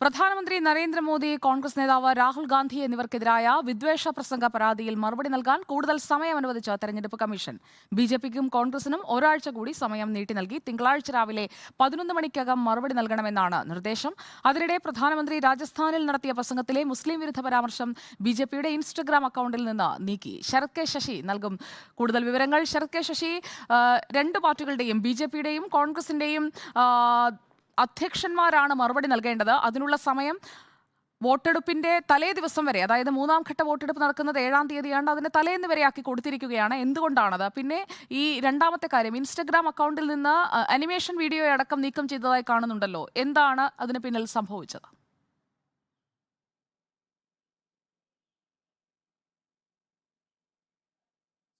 പ്രധാനമന്ത്രി നരേന്ദ്രമോദി കോൺഗ്രസ് നേതാവ് രാഹുൽ ഗാന്ധി എന്നിവർക്കെതിരായ വിദ്വേഷ പ്രസംഗ പരാതിയിൽ മറുപടി നൽകാൻ കൂടുതൽ സമയം അനുവദിച്ച തെരഞ്ഞെടുപ്പ് കമ്മീഷൻ. ബി ജെ പിക്കും കോൺഗ്രസിനും ഒരാഴ്ച കൂടി സമയം നീട്ടി നൽകി. തിങ്കളാഴ്ച രാവിലെ പതിനൊന്ന് മണിക്കകം മറുപടി നൽകണമെന്നാണ് നിർദ്ദേശം. അതിനിടെ പ്രധാനമന്ത്രി രാജസ്ഥാനിൽ നടത്തിയ പ്രസംഗത്തിലെ മുസ്ലിം വിരുദ്ധ പരാമർശം ബി ജെ പിയുടെ ഇൻസ്റ്റഗ്രാം അക്കൗണ്ടിൽ നിന്ന് നീക്കി. ശരത് കെ ശശി നൽകും. കൂടുതൽ വിവരങ്ങൾ ശരത് കെ ശശി രണ്ട് പാർട്ടികളുടെയും ബി ജെ പിയുടെയും കോൺഗ്രസിന്റെയും അധ്യക്ഷന്മാരാണ് മറുപടി നൽകേണ്ടത്. അതിനുള്ള സമയം വോട്ടെടുപ്പിന്റെ തലേ ദിവസം വരെ അതായത് മൂന്നാം ഘട്ട വോട്ടെടുപ്പ് നടക്കുന്നത് ഏഴാം തീയതിയാണ് അതിന് തലേന്ന് വരെ ആക്കി കൊടുത്തിരിക്കുകയാണ്. എന്തുകൊണ്ടാണത്? പിന്നെ ഈ രണ്ടാമത്തെ കാര്യം ഇൻസ്റ്റഗ്രാം അക്കൗണ്ടിൽ നിന്ന് അനിമേഷൻ വീഡിയോ അടക്കം നീക്കം ചെയ്തതായി കാണുന്നുണ്ടല്ലോ. എന്താണ് അതിന് പിന്നിൽ സംഭവിച്ചത്?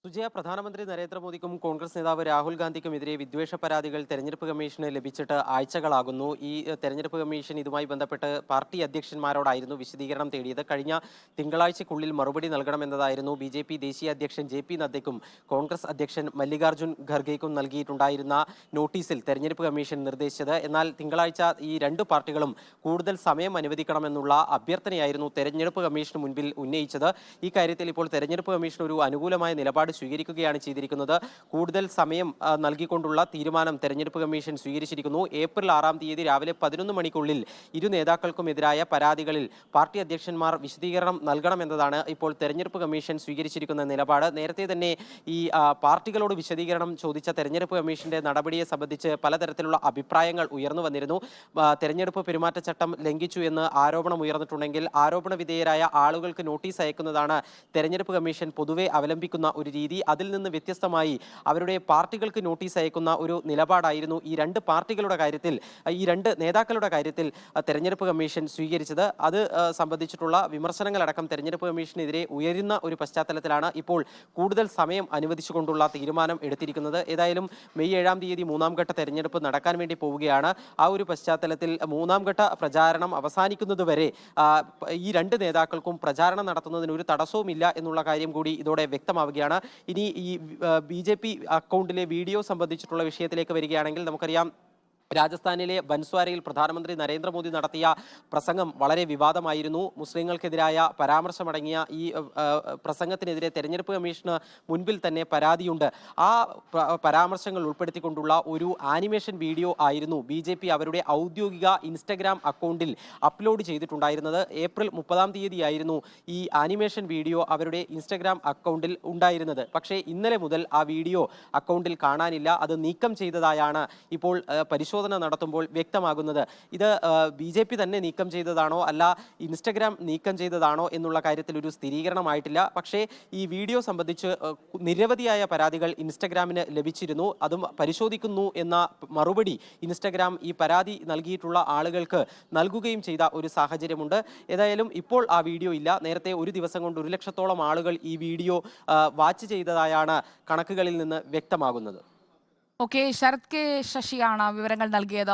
സുജയ പ്രധാനമന്ത്രി നരേന്ദ്രമോദിക്കും കോൺഗ്രസ് നേതാവ് രാഹുൽ ഗാന്ധിക്കും ഗാന്ധിക്കുമെതിരെ വിദ്വേഷ പരാതികൾ തെരഞ്ഞെടുപ്പ് കമ്മീഷന് ലഭിച്ചിട്ട് ആഴ്ചകളാകുന്നു. ഈ തെരഞ്ഞെടുപ്പ് കമ്മീഷൻ ഇതുമായി ബന്ധപ്പെട്ട് പാർട്ടി അധ്യക്ഷന്മാരോടായിരുന്നു വിശദീകരണം തേടിയത്. കഴിഞ്ഞ തിങ്കളാഴ്ചക്കുള്ളിൽ മറുപടി നൽകണമെന്നതായിരുന്നു ബി ജെ പി ദേശീയ അധ്യക്ഷൻ ജെ പി നദ്ദയ്ക്കും കോൺഗ്രസ് അധ്യക്ഷൻ മല്ലികാർജുൻ ഖർഗെയ്ക്കും നൽകിയിട്ടുണ്ടായിരുന്ന നോട്ടീസിൽ തെരഞ്ഞെടുപ്പ് കമ്മീഷൻ നിർദ്ദേശിച്ചത്. എന്നാൽ തിങ്കളാഴ്ച ഈ രണ്ട് പാർട്ടികളും കൂടുതൽ സമയം അനുവദിക്കണമെന്നുള്ള അഭ്യർത്ഥനയായിരുന്നു തെരഞ്ഞെടുപ്പ് കമ്മീഷന് മുൻപിൽ ഉന്നയിച്ചത്. ഈ കാര്യത്തിൽ ഇപ്പോൾ തെരഞ്ഞെടുപ്പ് കമ്മീഷൻ ഒരു അനുകൂലമായ നിലപാട് സ്വീകരിക്കുകയാണ് ചെയ്തിരിക്കുന്നത്. കൂടുതൽ സമയം നൽകിക്കൊണ്ടുള്ള തീരുമാനം തെരഞ്ഞെടുപ്പ് കമ്മീഷൻ സ്വീകരിച്ചിരിക്കുന്നു. ഏപ്രിൽ ആറാം തീയതി രാവിലെ പതിനൊന്ന് മണിക്കുള്ളിൽ ഇരു നേതാക്കൾക്കുമെതിരായ പരാതികളിൽ പാർട്ടി അധ്യക്ഷന്മാർ വിശദീകരണം നൽകണമെന്നതാണ് ഇപ്പോൾ തെരഞ്ഞെടുപ്പ് കമ്മീഷൻ സ്വീകരിച്ചിരിക്കുന്ന നിലപാട്. നേരത്തെ തന്നെ ഈ പാർട്ടികളോട് വിശദീകരണം ചോദിച്ച തെരഞ്ഞെടുപ്പ് കമ്മീഷന്റെ നടപടിയെ സംബന്ധിച്ച് പലതരത്തിലുള്ള അഭിപ്രായങ്ങൾ ഉയർന്നു വന്നിരുന്നു. തെരഞ്ഞെടുപ്പ് പെരുമാറ്റച്ചട്ടം ലംഘിച്ചു എന്ന് ആരോപണം ഉയർന്നിട്ടുണ്ടെങ്കിൽ ആരോപണ വിധേയരായ ആളുകൾക്ക് നോട്ടീസ് അയക്കുന്നതാണ് തെരഞ്ഞെടുപ്പ് കമ്മീഷൻ പൊതുവെ അവലംബിക്കുന്ന ഒരു രീതി അതിൽ നിന്ന് വ്യത്യസ്തമായി അവരുടെ പാർട്ടികൾക്ക് നോട്ടീസ് അയക്കുന്ന ഒരു നിലപാടായിരുന്നു ഈ രണ്ട് പാർട്ടികളുടെ കാര്യത്തിൽ ഈ രണ്ട് നേതാക്കളുടെ കാര്യത്തിൽ തെരഞ്ഞെടുപ്പ് കമ്മീഷൻ സ്വീകരിച്ചത്. അത് സംബന്ധിച്ചിട്ടുള്ള വിമർശനങ്ങളടക്കം തെരഞ്ഞെടുപ്പ് കമ്മീഷനെതിരെ ഉയരുന്ന ഒരു പശ്ചാത്തലത്തിലാണ് ഇപ്പോൾ കൂടുതൽ സമയം അനുവദിച്ചുകൊണ്ടുള്ള തീരുമാനം എടുത്തിരിക്കുന്നത്. ഏതായാലും മെയ് ഏഴാം തീയതി മൂന്നാം ഘട്ട തെരഞ്ഞെടുപ്പ് നടക്കാൻ വേണ്ടി പോവുകയാണ്. ആ ഒരു പശ്ചാത്തലത്തിൽ മൂന്നാം ഘട്ട പ്രചാരണം അവസാനിക്കുന്നതുവരെ ഈ രണ്ട് നേതാക്കൾക്കും പ്രചാരണം നടത്തുന്നതിന് ഒരു തടസ്സവുമില്ല എന്നുള്ള കാര്യം കൂടി ഇതോടെ വ്യക്തമാവുകയാണ്. ഇനി ഈ ബി അക്കൗണ്ടിലെ വീഡിയോ സംബന്ധിച്ചിട്ടുള്ള വിഷയത്തിലേക്ക് വരികയാണെങ്കിൽ നമുക്കറിയാം രാജസ്ഥാനിലെ ബൻസ്വാരയിൽ പ്രധാനമന്ത്രി നരേന്ദ്രമോദി നടത്തിയ പ്രസംഗം വളരെ വിവാദമായിരുന്നു. മുസ്ലിങ്ങൾക്കെതിരായ പരാമർശമടങ്ങിയ ഈ പ്രസംഗത്തിനെതിരെ തെരഞ്ഞെടുപ്പ് കമ്മീഷന് മുൻപിൽ തന്നെ പരാതിയുണ്ട്. ആ പരാമർശങ്ങൾ ഉൾപ്പെടുത്തിക്കൊണ്ടുള്ള ഒരു ആനിമേഷൻ വീഡിയോ ആയിരുന്നു ബി അവരുടെ ഔദ്യോഗിക ഇൻസ്റ്റഗ്രാം അക്കൗണ്ടിൽ അപ്ലോഡ് ചെയ്തിട്ടുണ്ടായിരുന്നത്. ഏപ്രിൽ മുപ്പതാം തീയതിയായിരുന്നു ഈ ആനിമേഷൻ വീഡിയോ അവരുടെ ഇൻസ്റ്റഗ്രാം അക്കൗണ്ടിൽ ഉണ്ടായിരുന്നത്. പക്ഷേ ഇന്നലെ മുതൽ ആ വീഡിയോ അക്കൗണ്ടിൽ കാണാനില്ല. അത് നീക്കം ചെയ്തതായാണ് ഇപ്പോൾ ആ, പരിശോധന നടത്തുമ്പോൾ വ്യക്തമാകുന്നത്. ഇത് ബി ജെ പി തന്നെ നീക്കം ചെയ്തതാണോ അല്ല ഇൻസ്റ്റഗ്രാം നീക്കം ചെയ്തതാണോ എന്നുള്ള കാര്യത്തിൽ ഒരു സ്ഥിരീകരണമായിട്ടില്ല. പക്ഷേ ഈ വീഡിയോ സംബന്ധിച്ച് നിരവധിയായ പരാതികൾ ഇൻസ്റ്റഗ്രാമിന് ലഭിച്ചിരുന്നു. അതും പരിശോധിക്കുന്നു എന്ന മറുപടി ഇൻസ്റ്റഗ്രാം ഈ പരാതി നൽകിയിട്ടുള്ള ആളുകൾക്ക് നൽകുകയും ചെയ്ത ഒരു സാഹചര്യമുണ്ട്. ഏതായാലും ഇപ്പോൾ ആ വീഡിയോ ഇല്ല. നേരത്തെ ഒരു ദിവസം കൊണ്ട് ഒരു ലക്ഷത്തോളം ആളുകൾ ഈ വീഡിയോ വാച്ച് ചെയ്തതായാണ് കണക്കുകളിൽ നിന്ന് വ്യക്തമാകുന്നത്. ഓക്കെ ശരത് കെ ശശിയാണ് വിവരങ്ങൾ നൽകിയത്.